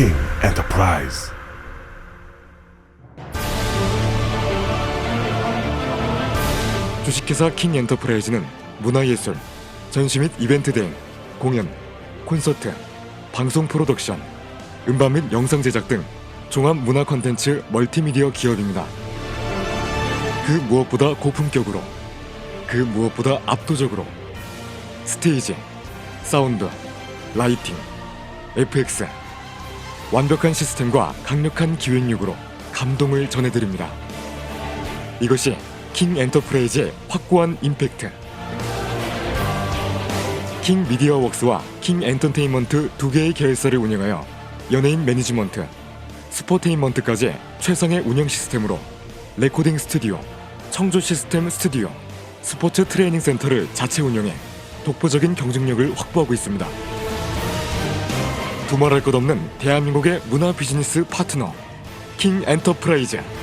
Enterprise. 주식회사 킹 엔터프라이즈는 문화예술, 전시 및 이벤트 대행, 공연, 콘서트, 방송 프로덕션, 음반 및 영상 제작 등 종합 문화 콘텐츠 멀티미디어 기업입니다. 그 무엇보다 고품격으로, 그 무엇보다 압도적으로 스테이지, 사운드, 라이팅, FX, 완벽한 시스템과 강력한 기획력으로 감동을 전해드립니다. 이것이 킹 엔터프라이즈의 확고한 임팩트. 킹 미디어 웍스와 킹 엔터테인먼트 두 개의 계열사를 운영하여 연예인 매니지먼트, 스포테인먼트까지 최상의 운영 시스템으로 레코딩 스튜디오, 청조 시스템 스튜디오, 스포츠 트레이닝 센터를 자체 운영해 독보적인 경쟁력을 확보하고 있습니다. 두말할 것 없는 대한민국의 문화 비즈니스 파트너 킹 엔터프라이즈.